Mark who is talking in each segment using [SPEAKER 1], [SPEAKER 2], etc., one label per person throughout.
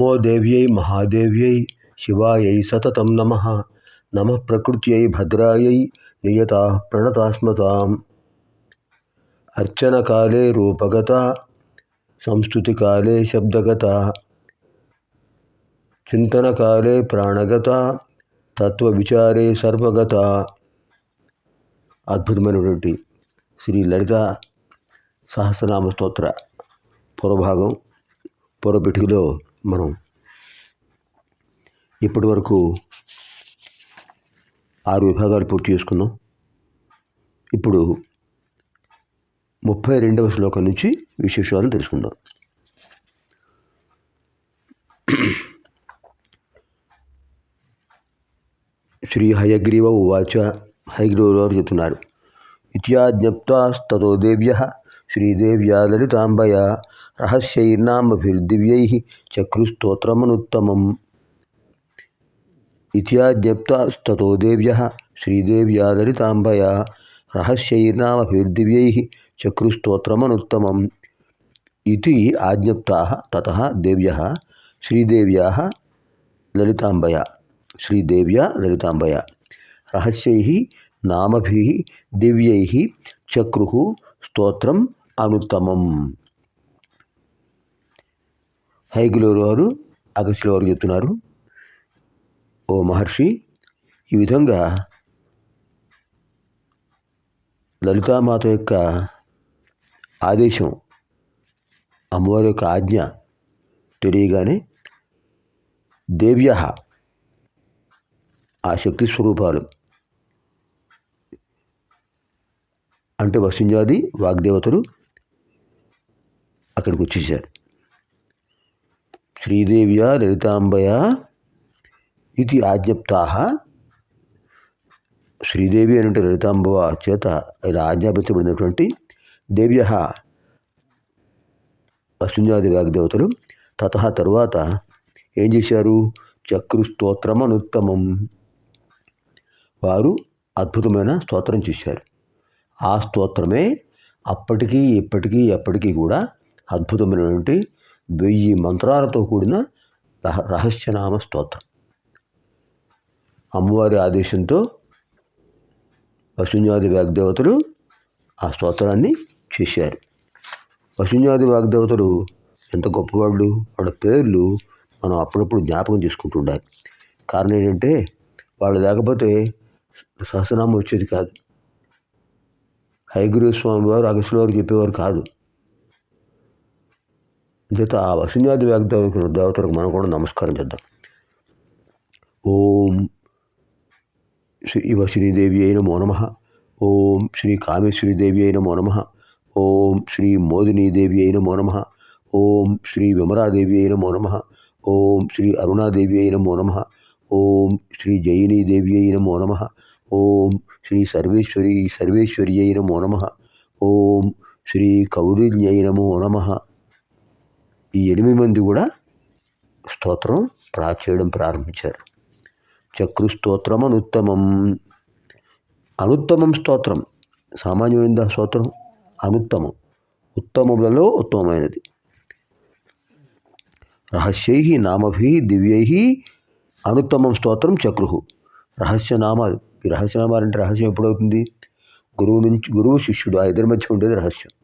[SPEAKER 1] నమో దేవ్యై మహాదేవ్యై శివాయై సతతం నమ నమ ప్రకృత్యై భద్రాయై నియత ప్రణతాస్మతాం అర్చనకాలే రూపగత సంస్థుతికాలే శబ్దగత చింతనకాలే ప్రాణగత తత్వవిచారే సర్వగత అద్భుతమైనటువంటి శ్రీ లలిత సహస్రనామ స్తోత్ర పూర్వభాగం పూర్వపిటికలో మనం ఇప్పటి వరకు ఆరు విభాగాలు పూర్తి చేసుకున్నాం. ఇప్పుడు ముప్పై రెండవ శ్లోకం నుంచి విశేషాలను తెలుసుకుందాం. శ్రీ హయగ్రీవ ఉవాచ హయగ్రీవ వారు చెప్తున్నారు. ఇత్యాజ్ఞప్తాస్తతో దేవ్య శ్రీదేవ్యా లలితాంబయ రహస్యైర్నామభిర్దివ్యై చక్రుస్తోత్రమనుత్తమం ఇత్యాజ్ఞప్తాస్తతో దేవ్య శ్రీదేవ్యా లలితాంబయ రహస్యైర్నామభిర్దివ్యై చక్రుస్తోత్రమనుత్తమం ఇది ఆజ్ఞప్తా తత దేవ్య శ్రీదేవ్యా లలితాంబయ శ్రీదేవ్యా లలితాంబయ రహస్యై నామభి దివ్యై చక్రు స్తోత్రం అనుత్తమం. హైగులూరు వారు అగస్యుల వారు చెప్తున్నారు ఓ మహర్షి ఈ విధంగా లలితామాత యొక్క ఆదేశం అమ్మవారి యొక్క ఆజ్ఞ తెలియగానే దేవ్య ఆ శక్తి స్వరూపాలు అంటే వసుంజాది వాగ్దేవతలు అక్కడికి వచ్చేసారు శ్రీదేవ్య లలితాంబయ ఇది ఆజ్ఞప్తా శ్రీదేవి అంటే లలితాంబవ చేత ఇలా ఆజ్ఞాపించబడినటువంటి దేవ్య అశున్యాది వాగ్దేవతలు. తత తరువాత ఏం చేశారు? చక్రు స్తోత్రం అనుత్తమం వారు అద్భుతమైన స్తోత్రం చేశారు. ఆ స్తోత్రమే అప్పటికీ ఇప్పటికీ ఎప్పటికీ కూడా అద్భుతమైనటువంటి వెయ్యి మంత్రాలతో కూడిన రహ రహస్యనామ స్తోత్రం. అమ్మవారి ఆదేశంతో వసుంజాది వాగ్దేవతలు ఆ స్తోత్రాన్ని చేశారు. వసుంజాది వాగ్దేవతలు ఎంత గొప్పవాళ్ళు వాళ్ళ పేర్లు మనం అప్పుడప్పుడు జ్ఞాపకం చేసుకుంటుండాలి. కారణం ఏంటంటే వాళ్ళు లేకపోతే సహస్రనామం వచ్చేది కాదు. హైగురు స్వామి వారు అగస్యుల వారు చెప్పేవారు కాదు. చేత ఆ వసుంజాది వాగ్దేవత దేవతలకు మనం కూడా నమస్కారం చేద్దాం. ఓం శ్రీ ఇవ శ్రీదేవి అయిన నమో నమ. ఓం శ్రీ కామేశ్వరీదేవి అయిన నమో నమ. ఓం శ్రీ మోదినీదేవి అయిన నమో నమ. ఓం శ్రీ విమరాదేవి అయిన నమో నమ. ఓం శ్రీ అరుణాదేవి అయిన నమో నమ. ఓం శ్రీ జయినీదేవి అయిన నమో నమ. ఓం శ్రీ సర్వేశ్వరి సర్వేశ్వరి అయిన నమో నమ. ఓం శ్రీ కౌరిల్యై నమో నమ. ఈ ఎనిమిది మంది కూడా స్తోత్రం ప్రా చేయడం ప్రారంభించారు. చక్రు స్తోత్రం అనుత్తమం. అనుత్తమం స్తోత్రం. సామాన్యమైన స్తోత్రం? అనుత్తమం. ఉత్తమములలో ఉత్తమమైనది. రహస్యై నామభి దివ్యై అనుత్తమం స్తోత్రం చక్రు. రహస్యనామాలు ఈ రహస్యనామాలు అంటే రహస్యం ఎప్పుడవుతుంది? గురువు నుంచి గురువు శిష్యుడు ఆ ఇద్దరి మధ్య ఉండేది రహస్యం.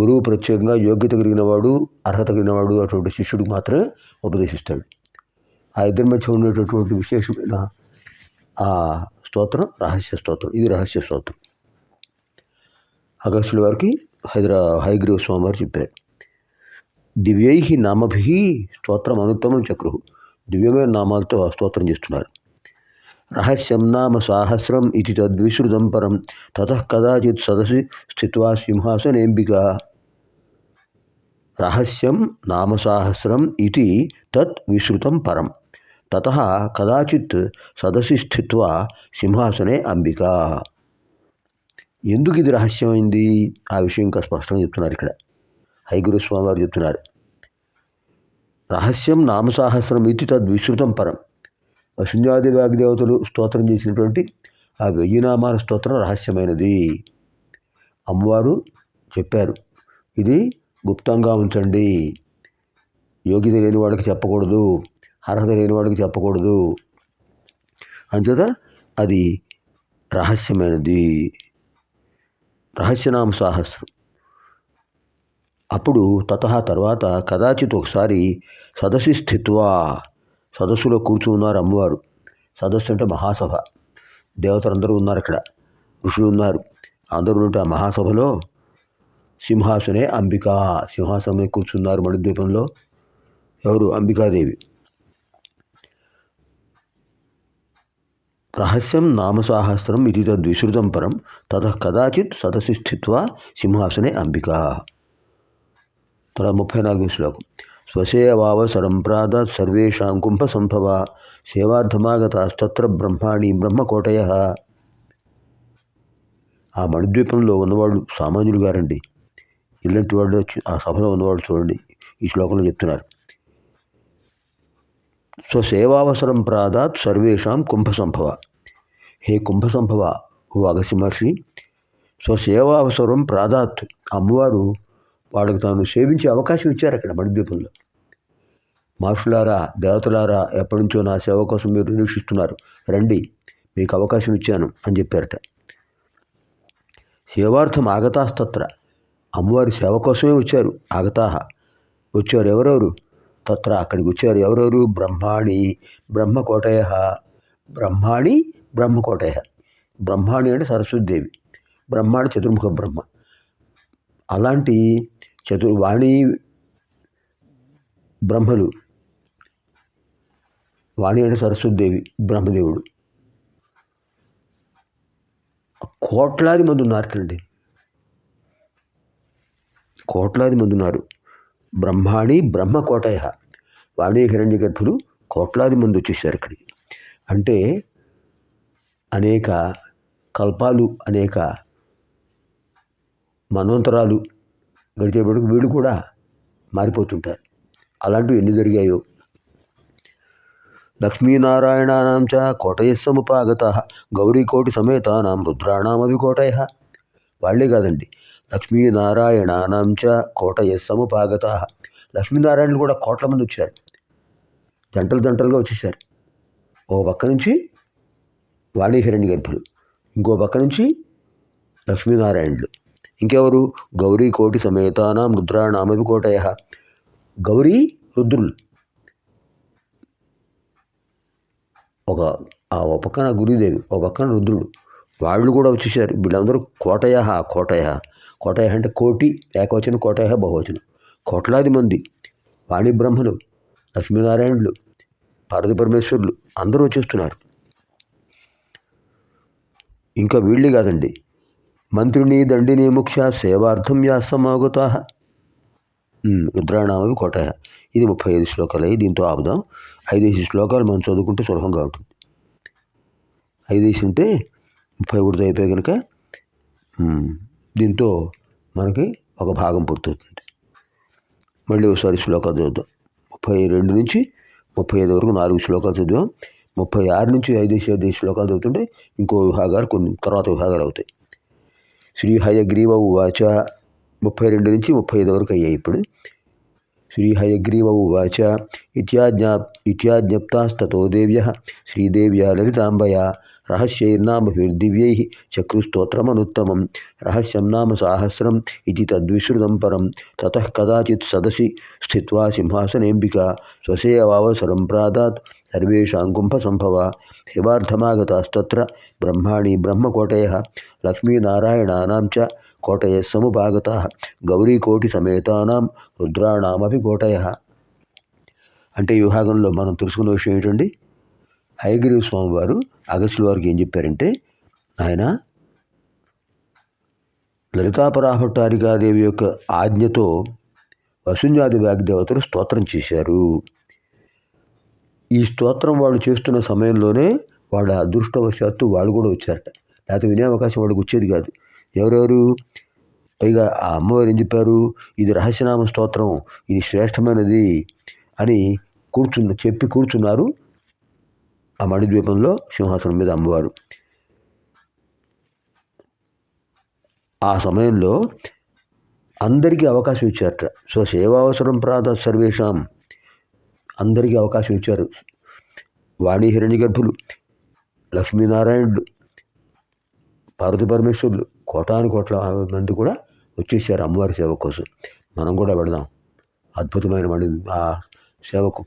[SPEAKER 1] గురువు ప్రత్యేకంగా యోగ్యత కలిగినవాడు అర్హత కలిగినవాడు అటువంటి శిష్యుడికి మాత్రమే ఉపదేశిస్తాడు. ఆ ఇద్దరి మధ్య ఉన్నటువంటి విశేషమైన ఆ స్తోత్రం రహస్య స్తోత్రం. ఇది రహస్య స్తోత్రం. అగస్టుల వారికి హైదరా హైగ్రీవ స్వామి వారు చెప్పారు. దివ్యై నామభి స్తోత్రం అనుత్తమం చక్రు. దివ్యమైన నామాలతో స్తోత్రం చేస్తున్నారు. రహస్యం నామ సాహస్రం ఇది తద్విశ్రుతం పరం. తత కదాచిత్ సదసి స్థిత్వా సింహాసనేంబిక. రహస్యం నామ సాహస్రం ఇది తత్ విశ్రుతం పరం. తత కదాచిత్ సదసి స్థిత్వా సింహాసనే అంబిక. ఎందుకు ఇది రహస్యమైంది? ఆ విషయం ఇంకా స్పష్టంగా చెప్తున్నారు ఇక్కడ. హైగురుస్వామి వారు చెప్తున్నారు. రహస్యం నామసాహస్రం ఇది తద్విశ్రుతం పరం. వసుంజాది వాగ్దేవతలు స్తోత్రం చేసినటువంటి ఆ వెయ్యినామాల స్తోత్రం రహస్యమైనది. అమ్మవారు చెప్పారు ఇది గుప్తంగా ఉంచండి. యోగ్యత లేని వాడికి చెప్పకూడదు అర్హత లేని వాడికి చెప్పకూడదు. అంచేత అది రహస్యమైనది. రహస్యనామ సాహస్రం. అప్పుడు తత తర్వాత కదాచిత్ ఒకసారి సదసి స్థిత్వా సదస్సులో కూర్చున్నారు అమ్మవారు. సదస్సు అంటే మహాసభ. దేవతలందరూ ఉన్నారు అక్కడ. ఋషులు ఉన్నారు. అందరూ ఉంటే ఆ మహాసభలో సింహాసనే అంబిక. సింహాసనం మీద కూర్చున్నారు మణిద్వీపంలో. ఎవరు? అంబికాదేవి. రహస్యం నామసాహస్రం ఇది తద్విశ్రుతం పరం. తత కదాచిత్ సదస్సు స్థిత్వా సింహాసనే అంబిక. తర్వాత ముప్పై నాలుగు శ్లోకం. స్వసేవావసరం ప్రాదాత్ సర్వేషాం కుంభ సంభవ బ్రహ్మాణి బ్రహ్మకోటయ ఆ మణిద్వీపంలో ఉన్నవాళ్ళు సామాన్యులు గారండి. ఇలాంటి వాళ్ళు ఆ సభలో ఉన్నవాళ్ళు చూడండి ఈ శ్లోకంలో చెప్తున్నారు. స్వసేవావసరం ప్రాదాత్ సర్వేషాం కుంభ సంభవ హే కుంభసంభవ ఓ అగసి మహర్షి స్వసేవావసరం ప్రాదాత్. అమ్మవారు వాళ్ళకు తాను సేవించే అవకాశం ఇచ్చారు అక్కడ మణిద్వీపంలో. మహర్షులారా దేవతలారా ఎప్పటి నుంచో నా సేవ కోసం మీరు నిరీక్షిస్తున్నారు. రండి మీకు అవకాశం ఇచ్చాను అని చెప్పారట. సేవార్థం ఆగతాస్తత్ర. అమ్మవారి సేవ కోసమే వచ్చారు. ఆగతాహ. వచ్చారు ఎవరెవరు తత్ర అక్కడికి వచ్చారు ఎవరెవరు? బ్రహ్మాణి బ్రహ్మకోటయ బ్రహ్మాణి బ్రహ్మకోటయ బ్రహ్మాణి అంటే సరస్వతిదేవి. బ్రహ్మాణి చతుర్ముఖ బ్రహ్మ. అలాంటి చతుర్వాణి బ్రహ్మలు. వాణి అంటే సరస్వతిదేవి బ్రహ్మదేవుడు. కోట్లాది మంది ఉన్నారటండి. కోట్లాది మంది ఉన్నారు. బ్రహ్మాణి బ్రహ్మ కోటయ వాణి హిరణ్య గర్భులు కోట్లాది మంది వచ్చేసారు ఇక్కడికి. అంటే అనేక కల్పాలు అనేక మనోంతరాలు గడిచేపటికి వీళ్ళు కూడా మారిపోతుంటారు. అలాంటివి ఎన్ని జరిగాయో? లక్ష్మీనారాయణానాం చ కోటయస్సముపాగత గౌరీకోటి సమేతానాం రుద్రాణామవి కోటయ. వాళ్ళే కాదండి. లక్ష్మీనారాయణానాం చ కోటయస్సముపాగత. లక్ష్మీనారాయణలు కూడా కోట్ల మంది వచ్చారు. జంటలు జంటలుగా వచ్చేసారు ఓ పక్క నుంచి వాణీహిరణ్య గర్భులు ఇంకో పక్క నుంచి లక్ష్మీనారాయణులు. ఇంకెవరు? గౌరీ కోటి సమేతానాం రుద్రాణామపి కోటయ. గౌరీ రుద్రులు. ఒక ఆ ఒక పక్కన గురుదేవి ఒక పక్కన రుద్రుడు. వాళ్ళు కూడా వచ్చేసారు. వీళ్ళందరూ కోటయ కోటయ. కోటయ అంటే కోటి ఏకవచనం కోటయ బహువచనం. కోట్లాది మంది. వాణి బ్రహ్మలు లక్ష్మీనారాయణులు పార్వతి పరమేశ్వరులు అందరూ వచ్చేస్తున్నారు. ఇంకా వీళ్ళే కాదండి. మంత్రిని దండిని ముఖ్య సేవార్థం యాసమాగుతా రుద్రాణామవి కోటయ ఇది ముప్పై ఐదు శ్లోకాలు. అయ్యి దీంతో ఆపుదాం. ఐదేసి శ్లోకాలు మనం చదువుకుంటే సులభంగా ఉంటుంది. ఐదేసి ఉంటే ముప్పై ఒకటితో అయిపోయి కనుక దీంతో మనకి ఒక భాగం పూర్తవుతుంది. మళ్ళీ ఒకసారి శ్లోకాలు చదువుదాం. ముప్పై రెండు నుంచి ముప్పై ఐదు వరకు నాలుగు శ్లోకాలు చదివాం. ముప్పై ఆరు నుంచి ఐదేసి ఐదేసి శ్లోకాలు చదువుతుంటే ఇంకో విభాగాలు కొన్ని తర్వాత విభాగాలు అవుతాయి. శ్రీ హయగ్రీవ ఉవాచ ముప్పై రెండు నుంచి ముప్పై ఐదు వరకు అయ్యాయి ఇప్పుడు. శ్రీ హయగ్రీవ ఉవాచ ఇత్యాజ్ఞా ఇత్యాజ్ఞప్తాస్తతో దేవ్య శ్రీదేవ్య లలితాంబయ రహస్యైర్నామభిర్దివ్యై చక్రుస్తోత్రమనుత్తమం రహస్యం నామ సాహస్రం ఇది తద్విశ్రుతం పరం తతః కదాచిత్ సదసి స్థిత్వా సింహాసనేంబిక స్వసేవావసరం ప్రాదాత్ సర్వేషాం కుంభసంభవ శివార్థమాగతాస్తత్ర బ్రహ్మాణి బ్రహ్మకోటయ లక్ష్మీనారాయణానాం చ కోటయ సముపాగత గౌరీకోటి సమేతానాం రుద్రాణామపి కోటయ అంటే ఈ విభాగంలో మనం తెలుసుకున్న విషయం ఏంటండి? హయగిరి స్వామి వారు అగస్యుల వారికి ఏం చెప్పారంటే ఆయన లలితాపరాభట్టారికాదేవి యొక్క ఆజ్ఞతో వసుంజాది వాగ్దేవతలు స్తోత్రం చేశారు. ఈ స్తోత్రం వాళ్ళు చేస్తున్న సమయంలోనే వాళ్ళ అదృష్టవశాత్తు వాళ్ళు కూడా వచ్చారట. లేకపోతే వినే అవకాశం వాడికి వచ్చేది కాదు. ఎవరెవరు? పైగా ఆ అమ్మవారు ఏం చెప్పారు? ఇది రహస్యనామ స్తోత్రం ఇది శ్రేష్టమైనది అని కూర్చున్న చెప్పి కూర్చున్నారు ఆ మణిద్వీపంలో సింహాసనం మీద అమ్మవారు. ఆ సమయంలో అందరికీ అవకాశం ఇచ్చారట. సో సేవావసరం ప్రాత సర్వేషాం అందరికీ అవకాశం ఇచ్చారు. వాణి హిరణ్య గర్భులు లక్ష్మీనారాయణుడు పార్వతి పరమేశ్వరులు కోటాను కోట్ల మంది కూడా వచ్చేసారు అమ్మవారి సేవ కోసం. మనం కూడా వెళదాం. అద్భుతమైన మణి ఆ సేవకు.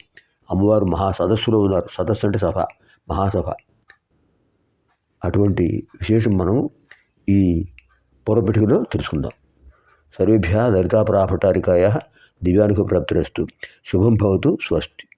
[SPEAKER 1] అమ్మవారు మహా సదస్సులో ఉన్నారు. సదస్సు అంటే సభ మహాసభ. అటువంటి విశేషం మనం ఈ పూర్వపిటికలో తెలుసుకుందాం. సర్వేభ్య లలితాపరాభటారికాయ దివ్యానుభవ ప్రాప్తిరస్తు శుభం భవతు స్వస్తి